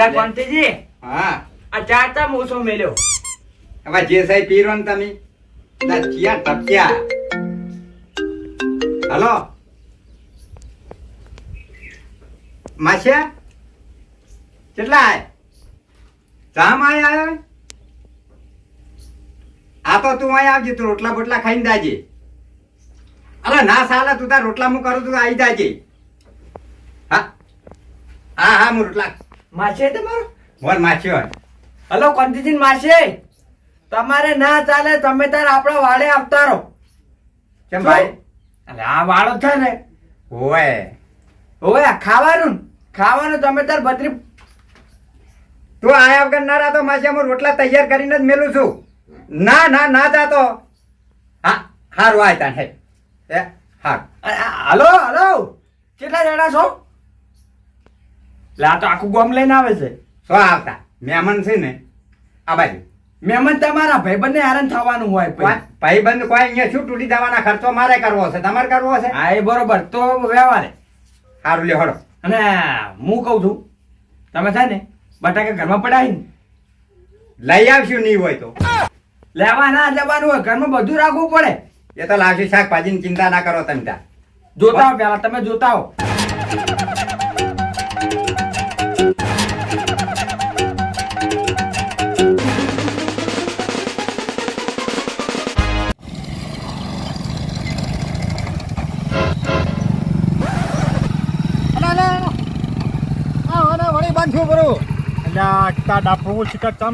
લે કોંતીજી હા. આ ચાર ચા મોસો મેલ્યો. હવે જે સાહેબ પીરો ને તમે ચિયા ટપક્યા હલો? માસ્યા? કેટલા આય? જામ આય આવ્યો આ તો તું અહીં આવજે તું રોટલા બોટલા ખાઈને દાજે અરે ના સાલા તું તાર રોટલા હું કરું તું આવી દાજે હા. હા હા હું રોટલા માસે તમારો મોર? માસ્યો હલો કોંતીજી માસે તમારે ના ચાલે તમે તાર આપણા વાડે આવતા રહો. કેમ ભાઈ? અરે આ વાળો છે ને. ઓય ઓય ખાવાનું ખાવાનું તમે તાર બત્રી તું આયા વગર ના રાતો માછી હું રોટલા તૈયાર કરીને જ મેલું છું. ના ના ના જાતો. હા હારું આય તાણ હે. હા આ, હલો હલો. કેટલા જણા છો? લે આ તો આખું ગોમ લઈને આવે છે. સો આવતા. મહેમાન છે ને આ બાજુ. મહેમાન તમારા ભાઈબંધને હેરાન થવાનું હોય પછી. ભાઈ બંધ કોઈ અહીંયા શું તૂટી જવાના ખર્ચો મારે કરવો છે તમારે કરવો છે હા એ બરોબર. તો વ્યવહારે. હારું લે હળો. અને હું કહું છું તમે છે ને બટાકા ઘરમાં પડાવી ને લઈ આવશું નહીં હોય તો. લેવા ના જવાનું હોય. ઘરમાં બધું રાખવું પડે. એ તો લાવશું શાકભાજીની ચિંતા ના કરો તમે ત્યાં. જોતા હો પેલા તમે જોતા હો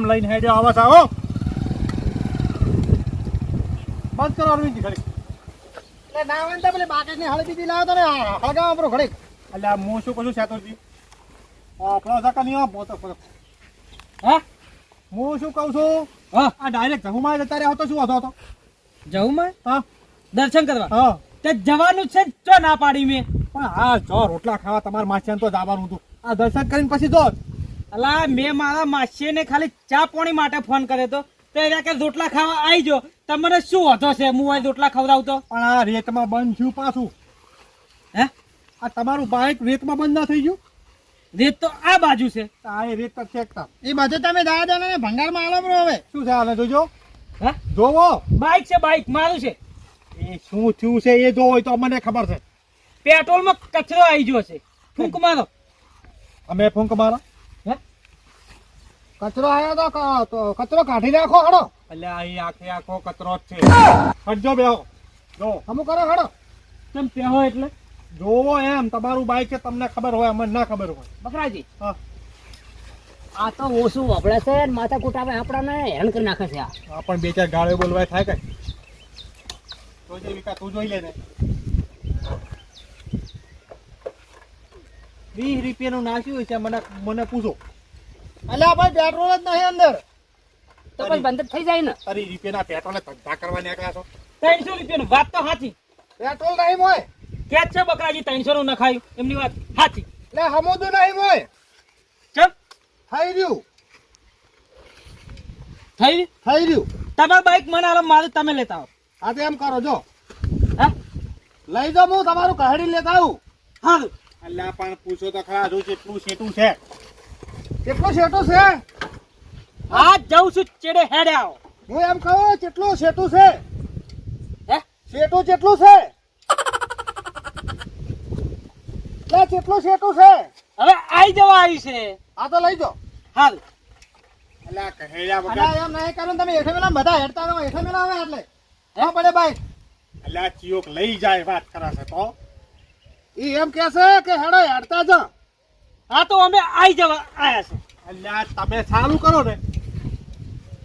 લઈને હેડ્યો આવા આવો બંધ કરો નથી ઘડી એટલે ના આવે ને તો પેલી બાકેટની હળી બીજી લાવો તો ને હળગાવો આપણો ઘડી એટલે હું શું કહું છું સેતુજી આપણો ધક્કા નહીં આપો તો ફરક હા? હું શું કહું છું? હા. આ ડાયરેક્ટ જહુમાં જતા રહ્યા તો શું હતો? તો જવું માં હા. દર્શન કરવા? હા. તે જવાનું છે જો ના પાડી મેં? પણ હા જો રોટલા ખાવા તમારા માસિયાને તો જવાનું હતું. આ દર્શન કરીને પછી જો. અલા મેં મારા માસીને ખાલી ચા પાણી માટે ફોન કર્યો તો. તો એ કે રોટલા ખાવા આવી જો તમને શું વધો છે? હું આ રોટલા ખવડાવતો પણ આ રેતમાં બંધ થયું પાછું. હે? આ તમારું બાઇક રેતમાં બંધ ના થઈ ગયું? રેત તો આ બાજુ છે. આ રેત પર ફેંકતા એ બાજુ તમે દાદા ને ભંગારમાં આલો બરો હવે. શું છે આને જોજો? હે? જોવો. બાઇક છે બાઈક. મારું છે. એ શું થયું છે એ જોવો તો મને ખબર છે. પેટ્રોલમાં કચરો આવી ગયો છે. ફૂંક મારો. અમે ફૂંક મારો. હે? કચરો આવ્યો તો તો કચરો કાઢી નાખો હડો. એટલે અહીં આખે આખો કચરો જ છે. હટજો બેહો. જો. અમુક કરો હડો. તમે પહેવો એટલે? જોવો એમ તમારું બાઈક છે તમને ખબર હોય અમને ના ખબર હોય. બકરાજી. હા. આ તો ઓછું વપડે છે ને માથા કુટાવે આપણાને હેરાન કરી નાખે છે આ. પણ બે ચાર ગાળે બોલવાય થાય કઈ જે વિકા તું જોઈ લે ને. વીસ રૂપિયાનું નાખ્યું છે મને મને પૂછો. અલ્યા ભાઈ પેટ્રોલ જ નહીં અંદર. તો બંધ થઈ જાય ને. અરે રૂપિયાના પેટ્રોલે ધંધા કરવા નીકળ્યા છો. ત્રણસો રૂપિયાનું વાત તો સાચી. પેટ્રોલ નહીં હોય. કે છે બકરાજી ત્રણસો નું નખાયું. એમની વાત સાચી. એટલે હમુદું નહીં હોય. ચમ. થઈ રહ્યું. થઈ થઈ રહ્યું. તમારું બાઈક મને આલો મારું તમે લેતા આવો. આ તો એમ કરો જો. હા? લઈ જાઓ હું તમારું કહાડી લેતા આવું. હા. અલ્યા પણ પૂછો તો ખરા જો કેટલું સેટું છે. કેટલું સેટું છે? આ જઉં છું ચેડે હેડે આવો હું એમ કહું કેટલું સેટું છે? હે? સેટું કેટલું છે? લે કેટલું સેટું છે? હવે આઈ જવા આવી છે. આ તો લઈ જાઓ. હાલ. અલ્યા કહેયા વગર. એમ નહીં કરો તમે હેઠે મેલા બધા હેડતા રહો હેઠે મેલા આવે એટલે. હા? પડે બાઈક અલ્યા ચિયોક લઈ જાય વાત કરાશે તો. ઈ એમ કહે છે કે હેડો હેડતા જા. હા તો અમે આઈ જવા આયા છે. અલ્યા તમે ચાલુ કરો ને.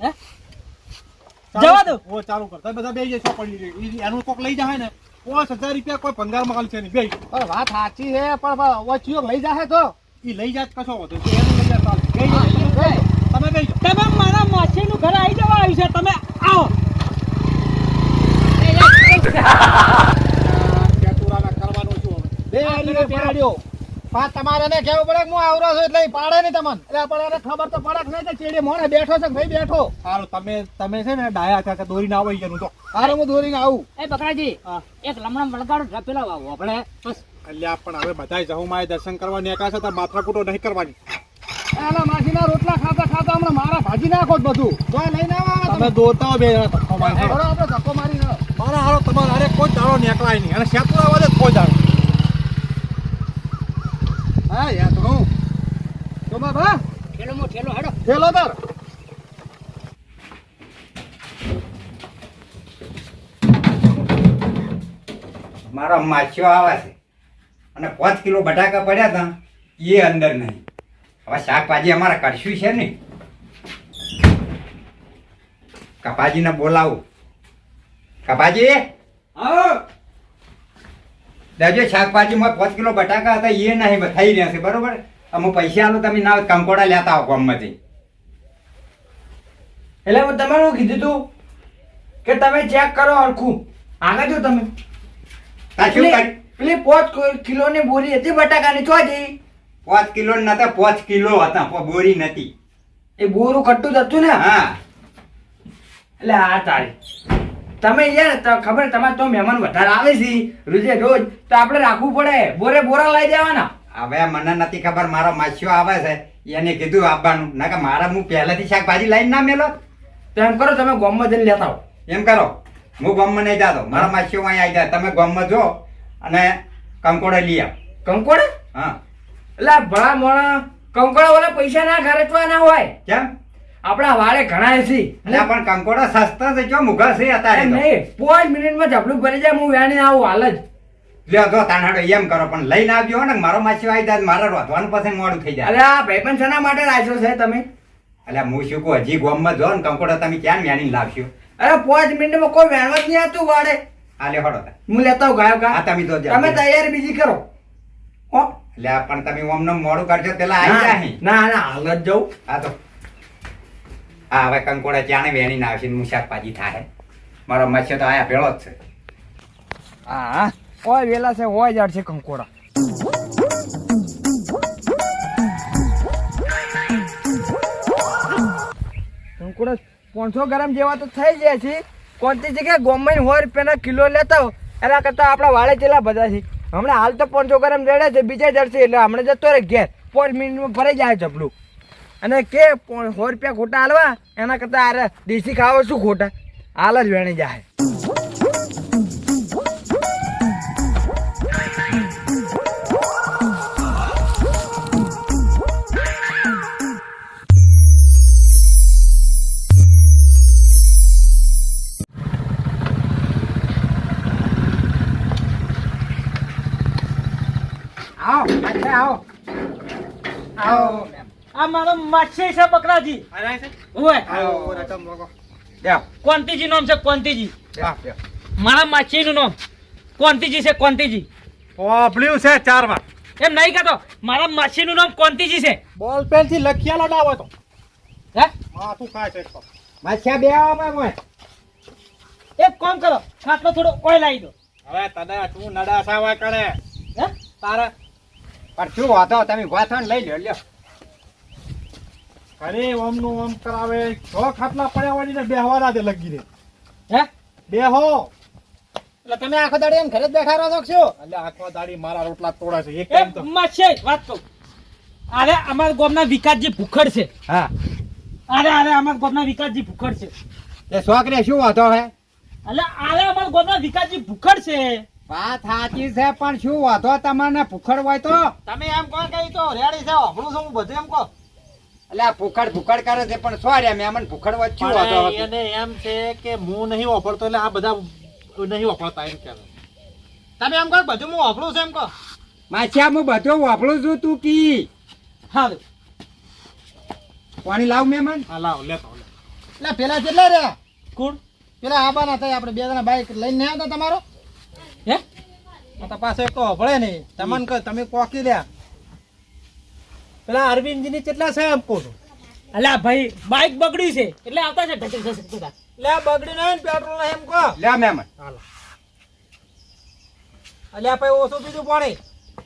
હે? જવા દો. ઓ ચાલુ કર. તમે બધા બે જશો પડી એનું કોક લઈ જાય ને. પાંચ હજાર રૂપિયા કોઈ ભંગારમાં છે નહીં. બે પણ વાત સાચી છે પણ ઓ લઈ જાય તો. ઈ લઈ જાય કશો વધુ એનું લઈ જાય તમે તમે મારા જણ. નું ઘર આવી જવા આવ્યું છે. તમે આવો પેટુરાના કરવાનું શું હવે? બે આલીને પાડ્યો. પણ તમારે એને કેવું પડે કે હું આવરો છું એટલે પાડે નહીં તમને. એટલે પણ એને ખબર તો પડે નહીં કે ચેડી મોણે બેઠો છે ભાઈ બેઠો? સારું તમે તમે છે ને ડાયા થયા દોરીને આવો ગયું તો. સારું હું દોરીને આવું. એ બકરાજી. એક લમણા વળગાડો પેલા આવો આપણે. બસ. અલ્યા પણ હવે બધાય જહુમાં દર્શન કરવા નીકળ્યા છે તો માથાકૂટો નહીં કરવાની. આલા માસીના રોટલા ખાતા ખાતા હમણાં મારા ભાજી નાખો જ બધું. તો લઈને આવો તમે દોતા બે ધક્કો મારી આપણે ધક્કો મારી મારા હારો તમારે અરે કોઈ દાડો નીકળાય નહીં. અને શેતુરા વાળે કોઈ દાડો. હા યાર તો તો બાબા ઠેલો મો ઠેલો હેડો. ઠેલો તાર મારો માછીઓ આવે છે. અને પાંચ કિલો બટાકા પડ્યા હતા એ અંદર નહીં. હવે શાકભાજી અમારે કરશું છે ને? કપાજીને બોલાવું. કપાજી? આવો દેજો શાકભાજીમાં પાંચ કિલો બટાકા હતા એ નહીં થઈ રહ્યા છે બરોબર? અમે પૈસા આલો તમે ના કંકોડા લેતા આવો ગામમાંથી. એટલે હું તમારે શું કીધું તું કે તમે ચેક કરો હરખું. આગળ જો તમે. પેલી પાંચ કિલો ની બોરી હતી બટાકાની ચો જઈ પાંચ કિલો નતા પાંચ કિલો હતા બોરી નથી એ બોરું ખટ્ટું જ હતું ને? હા. એટલે આ તારી. તમે યાર ખબર તમારે તો મહેમાન વધારે આવે છે રોજે રોજ. તો આપણે રાખવું પડે. બોરે બોરા લઈ દેવાના. હવે મને નથી ખબર મારો માછીઓ આવે છે. એને કીધું આપવાનું. ના કે મારા હું પહેલેથી શાકભાજી લઈને ના મેલો. તો એમ કરો તમે ગોમમાં જઈને લેતા આવો. એમ કરો. હું ગોમમાં નહીં જાતો. મારા માછીઓ અહીં આવી જાય. તમે ગોમમાં જો અને કંકોડે લઈ આવ. કંકોડે? હા. એટલે ભણા મોણા કંકોડા વાળા પૈસા ના ખર્ચવા ના હોય. કેમ? આપણા વાળે ઘણા છે. એટલે પણ કંકોડા સસ્તા છે જો મુઘા છે અત્યારે. નહીં પાંચ મિનિટમાં ઝપલું ભરી જાય હું વેણી આવું હાલ જ. લ્યો જો તાનાડો એમ કરો પણ લઈને આવજો ને મારો માછી આવી જાય મારે રોધવાનું પછી મોડું થઈ જાય. અલ્યા ભાઈ પણ શેના માટે રાખ્યો છે તમે? અલ્યા હું શું કહું હજી ગામમાં જો ને કંકોડા તમે ક્યાં વેણી લાવશો? અરે પાંચ મિનિટમાં કોઈ વેણવા જ નહીં આવતું વાળે. આ લે હડો હું લેતા આવું ગાયો આ તમે તો. તમે તૈયારી બીજી કરો. હો? એટલે પણ તમે ઓમને મોડું કરજો પેલા આવી જાય ના ના ના હાલ જ જવું આ તો હા હવે કંકોડા ચાણે વેણીને આવશે હું શાકભાજી થાય મારો મચ્છર તો આયા ભેળો જ છે. હા, હોય વેલા છે, હોય જાડ છે કંકોડા. કંકોડા પાંચસો ગ્રામ જેવા તો થઈ જાય છે. કોણતી જગ્યાએ ગોમમાં સો રૂપિયાના કિલો લેતા એના કરતાં આપણા વાળે ચેલા બધા છે. હમણાં હાલ તો પાંચસો ગ્રામ રેડે છે, બીજા જડશે એટલે હમણાં જતો રહે ઘેર. પાંચ મિનિટમાં ભરાઈ જાય જબલું અને કે સો રૂપિયા ખોટા હાલવા? એના કરતાં આરે દેશી ખાવા શું ખોટા? હાલ જ વેણી જાય આવો આવો. આવો. આ મારો માછી છે બકરાજી. ઓય. આવો કોંતીજી નામ છે કોંતીજી મારા માછી મારા માછીનું નામ કોંતીજી છે કોંતીજી પોપલ્યું છે ચાર વાર. એમ નહીં કહેતો મારા માછીનું નામ કોંતીજી છે. બોલ પેનથી લખિયાલો ના હોય તો. હે? માથું ખાય છે તો. બે આવો મોય. એક કામ કરો ખાટલો થોડો ઓઇલ આવી દો. હવે તને તું નડા સાવા કરે. હે? તારે? પણ શું વાતો તમે વાંધો લઈ લ્યો લ્યો. ઘરે ઓમનું ઓમ કરાવે. છ ખાટલા પડ્યા હોય ને બેહવા દે લગી રે હે? બેહો. એટલે તમે આખો દાડી એમ ઘરે જ બેઠા રહો છો એટલે આખો દાડી મારા રોટલા તોડા છે. એક ટાઈમ તો માછી વાત કહું અરે અમારા ગામના વિકાસજી ભૂખડ છે. હા. અરે અરે અમારા ગામના વિકાસજી ભૂખડ છે. એ છોકરી શું વાંધો હે? એટલે અરે અમારા ગામના વિકાસજી ભૂખડ છે. વાત સાચી છે પણ શું વાંધો તમને ભૂખડ હોય તો? તમે એમ કહો કે તો રેડી છે હમણું છું બધું એમ કહો. એટલે આ ભૂખડ ભૂખડ કરે છે પણ સોર્યા મેં અમને ભૂખડ હતો? એને એમ છે કે હું નહીં વાપરતો એટલે આ બધા નહીં વાપરતા એમ કે તમે એમ કહો બધું હું વાપરું છું એમ કહો. માછી હું બધું વાપરું છું તું કી? હા પાણી લાવ મેમન હા લાવ લેતો એટલે પેલા કેટલા રહ્યા? કોણ? પેલા આબાના થાય આપણે બે જણા બાઈક લઈને આવ્યા હતા તમારો? હે? આ તો પાછો એક તો ભળે નહીં. તમને કહો તમે કોકી રહ્યા. પેલા અરવિંદજી ની કેટલા છે આમ કહું છું? અલ્યા ભાઈ બાઇક બગડ્યું છે. એટલે આવતા છે ઢસક ઢસક થતા. લે બગડી નહીં ને પેટ્રોલ નહીં એમ કો લે મેમ હાલો. અલ્યા ભાઈ ઓછું પીધું પાણી.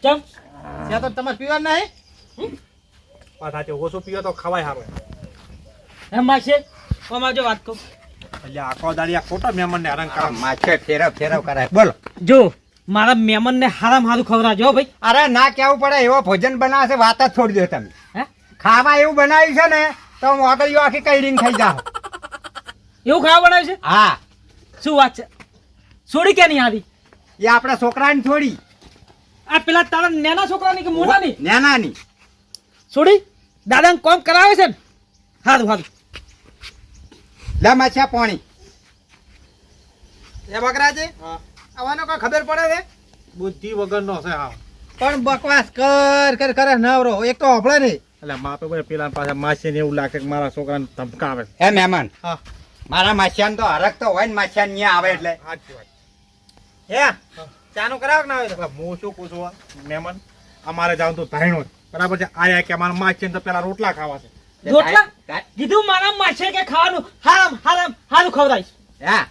ચમ. ત્યાં તો તમારે પીવા નહીં? પાછા તે ઓછું પીવો તો ખવાય હારો. એમ માછે અમાર જો વાત કહું એટલે આખો દાડી આ ખોટા મહેમાન ને હરંગ આ માછે ફેરવ ફેરવ કરાય. બોલો. જો. મારા મહેમાન ને હારામ હારું ખવડાવજો ભાઈ. અરે ના કેવું પડે એવો ભોજન બનાવે છે વાત જ છોડી દો તમે. હે? ખાવા એવું બનાવ્યું છે ને તો હું આગળ આખી કઈડીને ખાઈ જાઓ. એવું ખાવા બનાવ્યું છે? હા. શું વાત છે? છોડી કે નહીં આવી? એ આપણા છોકરાની થોડી આ પેલા તારા નાના છોકરાની કે મોટાની નાનાની. છોડી દાદાને કોમ કરાવે છે ને? હારું હારું. લે માછા પાણી. એ બકરાજી આવવાનો કા ખબર પડે છે બુદ્ધિ વગરનો છે હા. પણ બકવાસ કર કર કરે નવરો. એક તો હભળે નહીં. એટલે માપે ભાઈ પેલા પાછા માસી ને એવું લાગે કે મારા છોકરાને ધમકાવે. છે. હે મહેમાન હા. મારા માસિયાન તો હરક તો હોય ને માસિયાન ન્યા આવે એટલે. સાચી વાત. હે? ચાનું કરાવ કે ના આવે હું શું પૂછું આ? મહેમાન અમારે જાવ તો ધાયણો બરાબર છે? આયા કે અમારા માસી તો પેલા રોટલા ખાવા છે. રોટલા? કીધું મારા માછે કે ખાવાનું? હારામ હારામ હારું ખવડાવીશ. હા.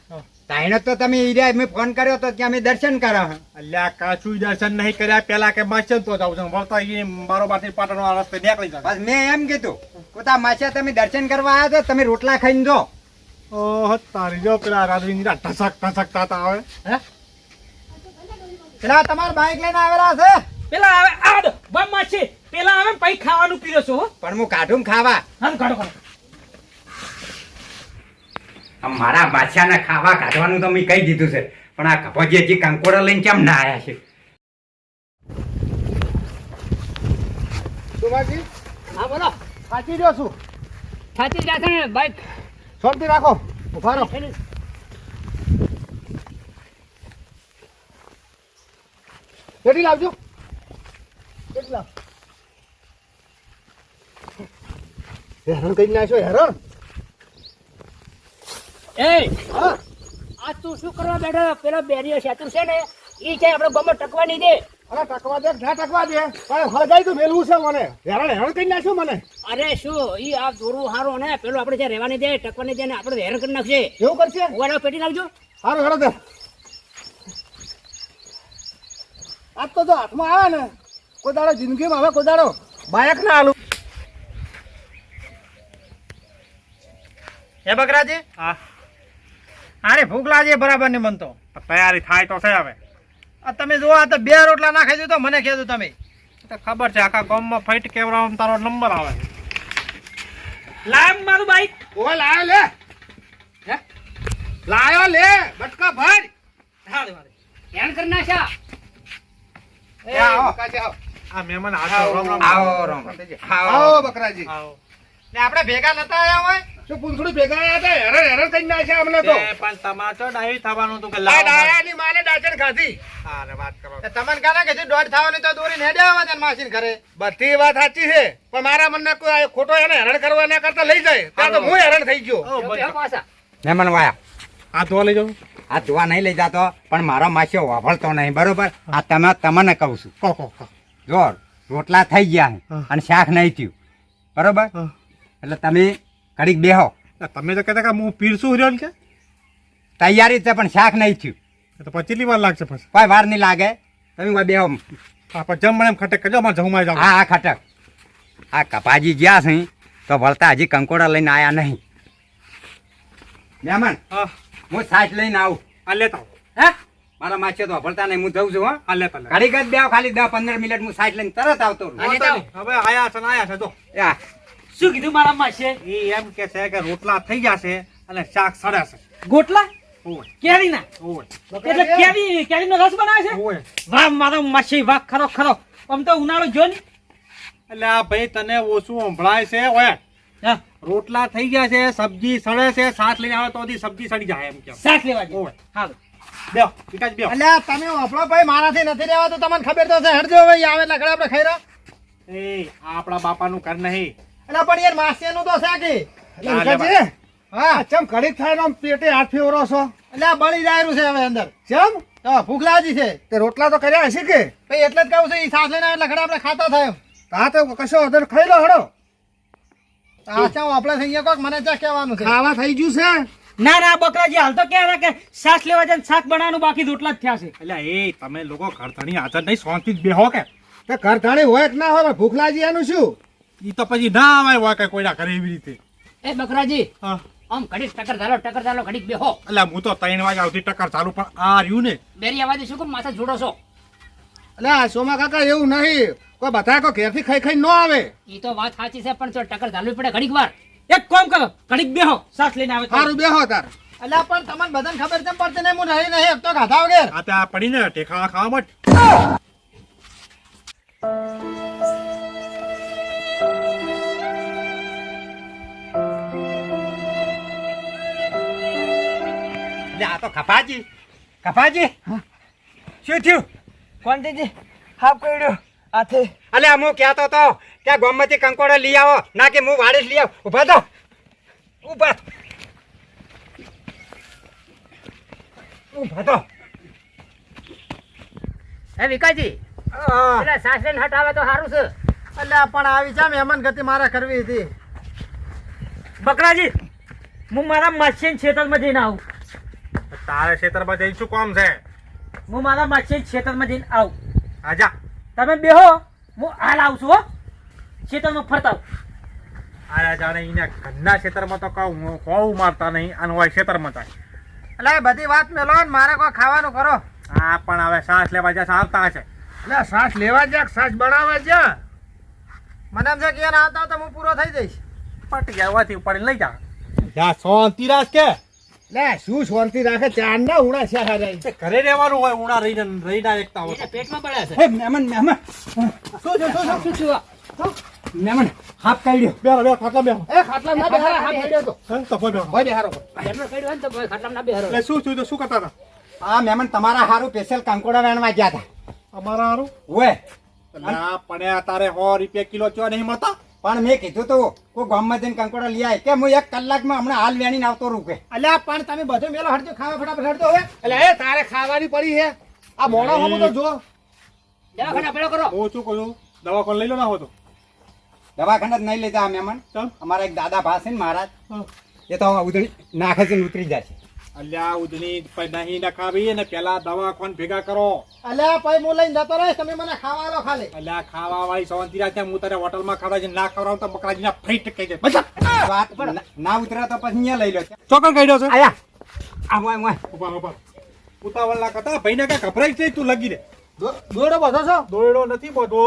તાઈનો તો તમે ઈર્યા મેં ફોન કર્યો તો કે અમે દર્શન કર્યા એટલે અલ્યા કાચું દર્શન નહીં કર્યા. પેલા કે માસે તો જાઉં છું. વળતા એ બારોબારથી પાટણ આ રસ્તે નીકળી જાય બસ મેં એમ કીધું કોતા માસે તમે દર્શન કરવા આવ્યા તો તમે રોટલા ખાઈને જો. ઓહ તારી જો પેલા રાજવી ઢસક ઢસક થતા આવે. પેલા તમાર બાઈક લઈને આવેલા છે? પેલા આવે આ દો બમ માછે પેલા આવે પૈ પછી ખાવાનું પીરો છો હો. પણ હું કાઢું ખાવા. હમ કાઢો કાઢો. મારા બાદશાહને ખાવા કાઢવાનું તો મેં કહી દીધું છે. પણ આ કપોજી કાંકોડા લઈને કેમ ના આવ્યા છે? સુભાષજી? હા બોલો. સાચી રહ્યો છું. થાકી જશે ને? બાઈક શાંતિ રાખો. ઊભા રહો. પેટી લાવજો. પેટી લાવ. હેરણ કઈ નાખ્યો હેરણ? એ હા. આ તું શું કરવા બેઠો પેલો બેરીઓ સેતુ છે ને? એ છે આપણે ગમે ટકવા નહીં દે અરે ટકવા દે ના ટકવા દે. પણ હળગાઈ તો મેલવું છે મને. હેરણ હેરણ કરી નાખ્યો મને. અરે શું? ઈ આ દોરું હારું ને. પેલું આપણે જે રહેવાની દે ટકવાની દે ને આપણે હેરાન કરી નાખશે. એવું કરશે? ઉવાડો પેટી નાખજો સારું હેડો દે. આજ તો જો હાથમાં આવે ને કોદાડો જિંદગીમાં હવે કોદાડો બાયક ના આલું હે બકરાજી? હા. અરે ભૂખ લાગે બરાબર નહીં મન તો તૈયારી થાય તો છે હવે. તમે જો આ તો બે રોટલા નાખી દો તો મને કહેજો તમે. તો ખબર છે આખા ગામમાં ફાઈટ કેવરા તારો નંબર આવે લાવ મારું બાઈક. ઓ લાયો લે. લાયો લે બટકા ભર. હારું હારું હેરાન કર નાશા એ. આવો કાજે આવો. આ મહેમાન આવો રામ રામ આવો. રામ આવો બકરાજી. આવો. ને આપણે ભેગા નતા આયા હોય? શું પૂંછડું ભેગા આયા હતા? હેરાન હેરાન થઈ નાખ્યા અમને તો? પણ તમારે ડાહી થવાનું હતું કે લાવો ડાયાની માલે ડાચણ ખાધી. અરે વાત કરો. તમને કાના કે છે દોઢ થવાની તો દોરી ને દેવા દે માસીન ઘરે? બધી વાત સાચી છે પણ મારા મનને કોઈ ખોટો એને હેરાન કરવા એના કરતા લઈ જાય. ત્યાં તો હું હેરાન થઈ ગયો. મહેમાન વાયા. આ ધોવા લઈ જાઉં? આ ધોવા નહીં લઈ જતો પણ મારો માસ્યો વાપરતો નહીં બરોબર? આ તમે તમને કહું છું. કહો કહો કહો. જો રોટલા થઈ ગયા અને શાક નહીં થયું. બરોબર? એટલે તમે કડીક બેહો. તમે તો કહેતા કે હું પીરસું રહ્યો કે? તૈયારી છે પણ શાક નહીં થયું. તો પછી કેટલી વાર લાગશે પછી? કોઈ વાર નહીં લાગે. તમે બેહો. પછી જમણ એમ ખટક કરજો મારે જમવા જાવ. હા હા ખટક આ કપાજી ગયા છે તો વળતા હજી કંકોડા લઈને આવ્યા નહીં. મહેમાન હા. હું સાચ લઈને આવું. આ લેતા આવો. હે? મારા માછે તો વળતા નહીં હું જઉં છું હા. આ લેતા ઘડી ઘડીક બે ખાલી દસ પંદર મિનિટ હું સાચ લઈને તરત આવતો. હવે આયા છે આયા છે જો. શું કીધું મારા માસે એ એમ કે છે કે રોટલા થઈ જશે અને શાક સડે છે ગોટલા? ઓય. કેરીના? એટલે કેરી કેરીનો રસ બનાવે છે? વાહ મારો માછી વાહ ખરો ખરો. આમ તો ઉનાળો જો ને? એટલે આ ભાઈ તને ઓછું સંભળાય છે ઓય. હા. રોટલા થઈ ગયા છે સબ્જી સડે છે શાક લઈને આવે તો સબ્જી સડી જાય એમ કે શાક લેવા. જઈએ હારું. બેહો વિકાસ બેહો. અલ્યા તમે આપણા ભાઈ મારાથી નથી રહેવા તો તમને ખબર તો છે હટજો ભાઈ આવે એટલે આપણે ખાઈ રહ્યો. એ આ આપણા બાપાનું ઘર નહીં. એટલે પણ યાર માસિયાનું તો છે કે? હા, લે હા. ચમ ઘડીક થાય આમ પેટે હાથ ફેવરો છો? એટલે આ બળી જાયરું છે હવે અંદર. ચમ? હા ભૂખ લાગી છે. તે રોટલા તો કર્યા હશે કે? ભાઈ એટલે જ કહું છું એ સાસ ના એટલે ઘરે આપણે ખાતા થાય. હા તો કશો વધુ ખાઈ લો હડો આ ચમ આપણે થઈ ગયા કોક મને ચા કહેવાનું છે. ખાવા થઈ ગયું છે? ના ના બકરાજી હાલ તો ક્યાં કે શાક લેવા જાય ને શાક બનાવવાનું બાકી રોટલા જ થયા છે. એટલે એ તમે લોકો ઘર ધણી હાજર નહીં શાંતિ જ બેહો કે. તો હોય કે ના હોય ભૂખ લાગી એનું શું? ઈ તો પછી ના આવે વાકા કોઈના ઘરે એવી રીતે. એ બકરાજી હા. આમ ઘડીક ટકર ચાલો ટકર ચાલો ઘડીક બેહો. એટલે હું તો ત્રણ વાગે આવતી ટકર ચાલુ પણ આ રહ્યું ને. બેરી અવાજે શું કેમ માથા જોડો છો. એટલે આ સોમા કાકા એવું નહીં. કોઈ બધા કોઈ ઘેરથી ખાઈ ખાઈ ન આવે. ઈ તો વાત સાચી છે પણ તો ટકર ધાલવી પડે ઘડીક વાર. એક કોમ કરો ઘડીક બેહો સાસ લઈને આવે તારું સારું બેહો તાર. એટલે પણ તમને બધાને ખબર છે પડતી નહીં હું નહીં નહીં તો ખાધા વગર. આ ત્યાં પડીને ટેકા ખાવા મત આ તો કપાજી. કપાજી? શું થયું? કોંતીજી હાફ કર્યો. આથે. અલે હું કહેતો તો કે ગોમતી કંકોડો લઈ આવો. ના કે હું વાડીસ લઈ આવો. ઊભા તો ઊભા થો. ઊભા તો હે વિકાજી એટલે સાસરેન હટાવે તો સારું છે. એટલે પણ આવી જા મહેમાન ગતિ મારે કરવી હતી. બકરાજી હું મારા મશીન છેતરમાંથી જઈને આવું. તારે ક્ષેત્રમાં જઈ શું કોમ છે? હું મારા માછી ક્ષેત્રમાં જઈને આવું. આજા તમે બેહો હું હાલ આવું છું હો. ક્ષેત્રમાં ફરતા આયા જાણે એને ઘરના ક્ષેત્રમાં તો કહું કહું મારતા નહીં અને હોય ક્ષેત્રમાં થાય. એટલે એ બધી વાત મેલો ને મારે કોઈ ખાવાનું કરો. હા પણ હવે શ્વાસ લેવા જ્યાં આવતા હશે એટલે શ્વાસ લેવા જ્યાં શ્વાસ બનાવવા જ્યાં. મને એમ છે કે એને આવતા તો હું પૂરો થઈ જઈશ. પટી જવાથી ઉપાડીને લઈ જા. યા શાંતિ રાખ કે. લે શું શાંતિ રાખે? ચાર ના ઉણા છે હારે. ઘરે રહેવાનું હોય ઉણા રહીને રહીને એકતા હોય. પેટમાં છે. હે મહેમાન મહેમાન શું છે શું છે શું મહેમાન હાફ કાઢ્યો. બેરો બેરો ખાટલા બેરો એ ખાટલા ના બેહારા હે, બેરો ભાઈ બેહારો ને તો ના બેહારો એટલે શું થયું તો શું કરતા હતા? આ મહેમાન તમારા હારું સ્પેશિયલ કંકોડા વેણવા ગયા હતા. અમારા હારું? ઓએ આ પડ્યા તારે સો રૂપિયા કિલો ચો નહીં મળતા? પણ મેં કીધું તું કોઈ ગામમાં જઈને કંકોડા લઈ આવે કે હું એક કલાકમાં હમણાં હાલ વેણીને આવતો રહું કે? અલ્યા પણ તમે બધો મેલો હડજો ખાવા ફટાફટ હડજો હવે. એટલે એ તારે ખાવાની પડી છે. આ મોણો હમું તો જો. દવાખાના પેલો કરો. હું શું કહું? દવાખાના લઈ લો ના હોતો દવાખાના જ નહીં લેતા આ મહેમાન. અમારા એક દાદા ભા ને મહારાજ. એ તો ઉતરી નાખે છે ને ઉતરી જાય છે. અલ્યા ઉધની નહીં નખાવી અને પેલા દવાખાન ભેગા કરો. અલ્યા પછી હું લઈને જતો રહીશ તમે મને ખાવા ખાલી. અલ્યા ખાવા વાળી શાંતિ રાખે હું તારે હોટલમાં ખાવા જઈને ના ખવડાવું તો કહી દે. બસ. વાત ના- ના ઉતરે તો પછી અહીંયા લઈ લો ચોકન કહી દો છો? આયા. આ વાય વાય ઉપર ઊભા. ઉતાવળ ના કરતા. ભાઈને કઈ ગભરાઈ છે તું લગી દે દોડો બધો છો? દોડો નથી બધો.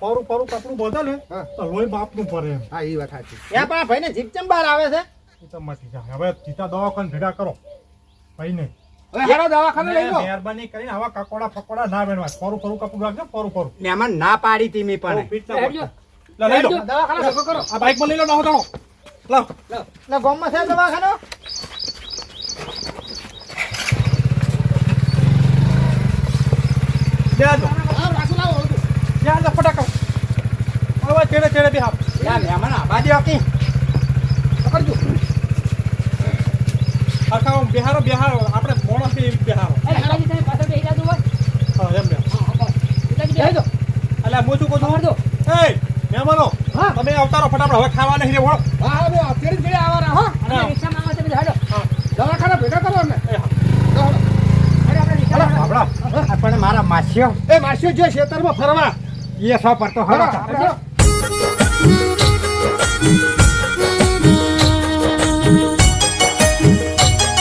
પરું પરું કપડું બધો ને હા. તો લોહી બાપનું ભરે એમ. હા એ વાત સાચી. એ પણ ભાઈ ને જીપ ચમ બહાર આવે છે? એ તો મટી જાય. હવે સીધા દવાખાન ભેગા કરો. ભાઈને હવે હેડો દવાખાને લઈ લો મહેરબાની કરીને આવા કકોડા ફકોડા ના બેનવા પરું પરું કપડું રાખજો પરું પરું મહેમાન ના પાડી તી મેં પણ. લઈ લો દવાખાને કરો આ લઈ ના છે દવાખાનો? હા રાખો લાવો હવે. બે યા મહેમાન આબા દ્યો કે પકડજો હરખાઓ બિહારો બિહારો આપણે મોણસ છે એવી બિહારો. એ વિકાજી તમે પાછળ બેસી જાજો હોય? હા એમ બે હા શું કહું. છું? એ મહેમાનો હા. તમે અવતારો ફટાફટ હવે ખાવા નહીં રેવો હા હા અત્યારે જ આવવાના હો. અને રિક્ષામાં આવે તમે હેડો. દવાખાને ભેગા કરો અમને આપણે મારા માસીઓ. એ માસીઓ જો ખેતરમાં ફરવા. એ સો પડતો હા હરો.